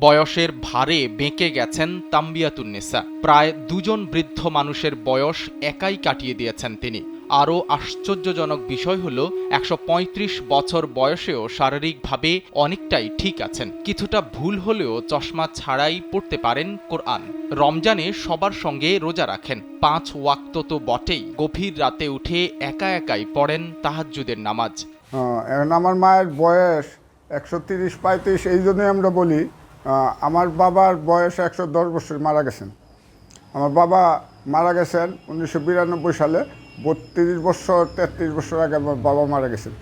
বয়সের ভারে বেঁকে গেছেন তাম্বিয়াতুন্নেসা প্রায় দুজন বৃদ্ধ মানুষের বয়স একাই কাটিয়ে দিয়েছেন তিনি। আরও আশ্চর্যজনক বিষয় হল একশো পঁয়ত্রিশ বছর বয়সেও শারীরিকভাবে অনেকটাই ঠিক আছেন। কিছুটা ভুল হলেও চশমা ছাড়াই পড়তে পারেন কোরআন। রমজানে সবার সঙ্গে রোজা রাখেন। পাঁচ ওয়াক্ত তো বটেই। গভীর রাতে উঠে একা একাই পড়েন তাহাজ্জুদের নামাজ। হ্যাঁ, এখন আমার মায়ের বয়স একশো তিরিশ পঁয়ত্রিশ এই জন্যই আমরা বলি আমার বাবার বয়স একশো দশ বছর মারা গেছেন। আমার বাবা মারা গেছেন উনিশশো বিরানব্বই সালে, বত্রিশ বছর, তেত্রিশ বছর আগে আমার বাবা মারা গেছেন।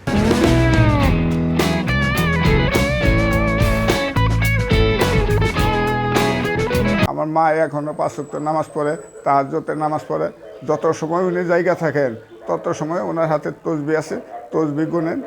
আমার মা এখনও পাঁচ ওয়াক্ত নামাজ পড়ে তাহাজ্জতে নামাজ পড়ে। যত সময় উনি জায়গা থাকেন, তত সময় ওনার হাতে তসবি আছে, তসবি গুনেন।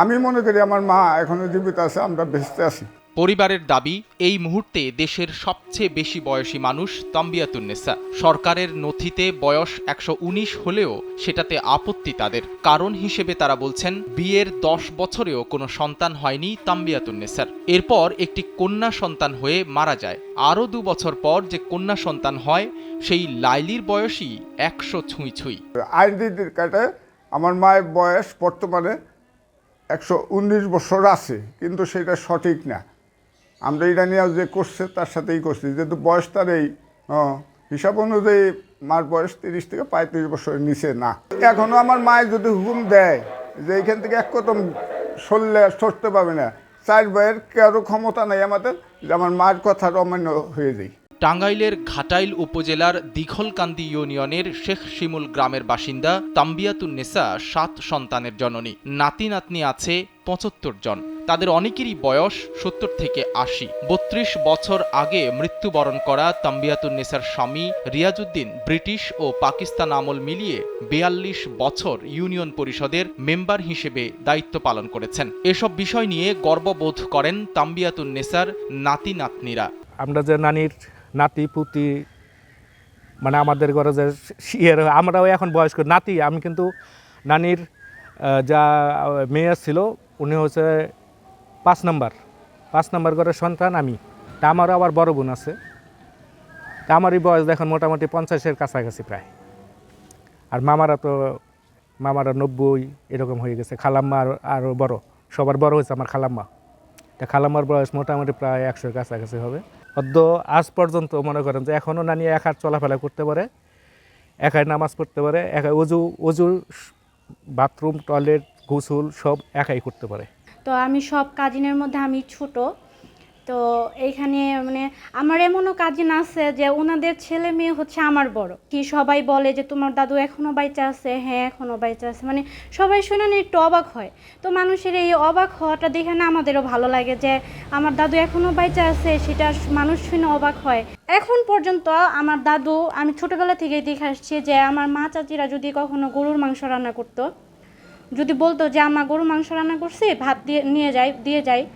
আমি মনে করি আমার মা এখনও জীবিত আছে, আমরা বেঁচতে আছি। পরিবারের দাবি, এই মুহূর্তে দেশের সবচেয়ে বেশি বয়সী মানুষ তাম্বিয়াতুন্নেসা সরকারের নথিতে বয়স একশো উনিশ হলেও সেটাতে আপত্তি তাদের। কারণ হিসেবে তারা বলছেন, বিয়ের দশ বছরেও কোনো সন্তান হয়নি তাম্বিয়াতুন্নেসার এরপর একটি কন্যা সন্তান হয়ে মারা যায়। আরও দু বছর পর যে কন্যা সন্তান হয়, সেই লাইলির বয়সই একশো ছুঁই ছুঁই। আইডির কাটে, আমার মায়ের বয়স বর্তমানে একশো উনিশ বছর আছে, কিন্তু সেটা সঠিক না। আমরা এটা নিয়ে যে করছে, তার সাথেই করছি। যেহেতু বয়স তার এই হিসাব অনুযায়ী মার বয়স তিরিশ থেকে পঁয়ত্রিশ বছরের নিচে না। এখনও আমার মায়ের যদি হুকুম দেয় যে এইখান থেকে এক কদম সরলে সরতে পারবে না, চার বয়ের কারও ক্ষমতা নাই আমাদের, যে আমার মায়ের কথা অমান্য হয়ে যায়। টাঙ্গাইলের ঘাটাইল উপজেলার দীঘলকান্দি ইউনিয়নের শেখ শিমুল গ্রামের বাসিন্দা তাম্বিয়াতুন্নেসা সাত সন্তানের জননী। নাতি নাতনি আছে পঁচাত্তর জন। তাদের অনেকেরই বয়স সত্তর থেকে আশি। বত্রিশ বছর আগে মৃত্যুবরণ করা তাম্বিয়াতুন্নেসার স্বামী রিয়াজুদ্দিন ব্রিটিশ ও পাকিস্তান আমল মিলিয়ে বেয়াল্লিশ বছর ইউনিয়ন পরিষদের মেম্বার হিসেবে দায়িত্ব পালন করেছেন। এসব বিষয় নিয়ে গর্ববোধ করেন তাম্বিয়াতুন্নেসার নাতি নাতনিরা। আমরা যে নানির নাতি, পুতি মানে আমাদের ঘরে যে ইয়ের, আমরাও এখন বয়স্ক নাতি, আমি কিন্তু নানির যা মেয়ে ছিল, উনি হচ্ছে পাঁচ নাম্বার পাঁচ নাম্বার ঘরের সন্তান আমি। তা আমারও আবার বড় বোন আছে। তা আমারই বয়স দেখুন মোটামুটি পঞ্চাশের কাছাকাছি প্রায়। আর মামারা তো, মামারা নব্বই, এরকম হয়ে গেছে। খালাম্মা আরও আরও বড়। সবার বড় হয়েছে আমার খালাম্মা। তা খালাম্মার বয়স মোটামুটি প্রায় একশোর কাছাকাছি হবে। অদ্য আজ পর্যন্ত মনে করেন যে এখনও নানি এক হাত চলাফেরা করতে পারে একাই নামাজ পড়তে পারে একাই অজু অজু বাথরুম, টয়লেট, গোসল সব একাই করতে পারে। তো আমি সব কাজিনের মধ্যে আমি ছোট। তো এইখানে মানে আমার এমনও কাজিন আছে যে ওনাদের ছেলে মেয়ে হচ্ছে আমার বড়। কি সবাই বলে যে তোমার দাদু এখনও বাইচা আছে? হ্যাঁ এখনও বাইচা আছে। মানে সবাই শুনে না একটু অবাক হয়। তো মানুষের এই অবাক হওয়াটা দেখে না আমাদেরও ভালো লাগে যে আমার দাদু এখনও বাইচা আছে, সেটা মানুষ শুনে অবাক হয়। এখন পর্যন্ত আমার দাদু, আমি ছোটোবেলা থেকেই দেখে আসছি যে আমার মা চাচিরা যদি কখনো গরুর মাংস রান্না করতো যদি বলতো যে আমা গরু মাংস রান্না করছি, ভাত দিয়ে, নিয়ে যাই, দিয়ে যাই।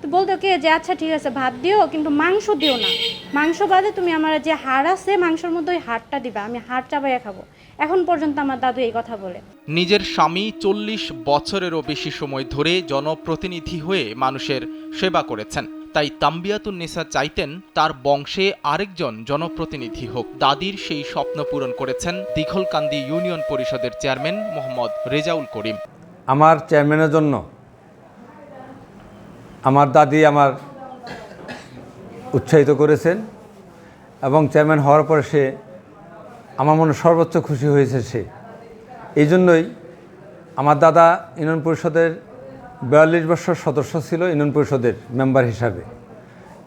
তো বলতো কে যে আচ্ছা ঠিক আছে, ভাত দিও, কিন্তু মাংস দিও না। মাংস বাদে তুমি আমার যে হাড় আছে, মাংসের মধ্যে ওই হাড়টা দিবা, আমি হাড় চাবাইয়া খাব। এখন পর্যন্ত আমার দাদু এই কথা বলে। নিজের স্বামী চল্লিশ বছরেরও বেশি সময় ধরে জনপ্রতিনিধি হয়ে মানুষের সেবা করেছেন। তাই তাম্বিয়াতুন্নেসা চাইতেন তার বংশে আরেকজন জনপ্রতিনিধি হোক। দাদির সেই স্বপ্ন পূরণ করেছেন দীঘলকান্দি ইউনিয়ন পরিষদের চেয়ারম্যান মোহাম্মদ রেজাউল করিম। আমার চেয়ারম্যানের জন্য, আমার দাদি আমার উৎসাহিত করেছেন এবং চেয়ারম্যান হওয়ার পরে সে আমার মনে সর্বোচ্চ খুশি হয়েছে সে। এই জন্যই আমার দাদা ইউনিয়ন পরিষদের বিয়াল্লিশ বছর সদস্য ছিল ইউনিয়ন পরিষদের মেম্বার হিসাবে।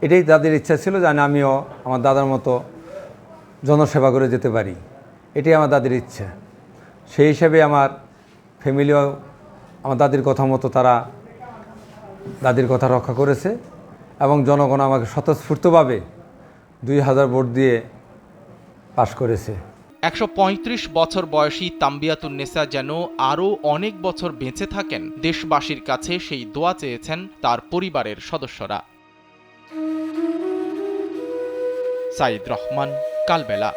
এটাই দাদির ইচ্ছা ছিল যেন আমিও আমার দাদার মতো জনসেবা করে যেতে পারি। এটাই আমার দাদির ইচ্ছা। সেই হিসাবে আমার ফ্যামিলিও আমার দাদির কথা মতো তারা দাদির কথা রক্ষা করেছে এবং জনগণ আমাকে স্বতঃস্ফূর্তভাবে দুই হাজার ভোট দিয়ে পাশ করেছে। একশ পঁয়ত্রিশ বছর বয়সী তাম্বিয়াতুন্নেসা যেন আরও অনেক বছর বেঁচে থাকেন, দেশবাসীর কাছে সেই দোয়া চেয়েছেন তার পরিবারের সদস্যরা। সাইদ রহমান, কালবেলা।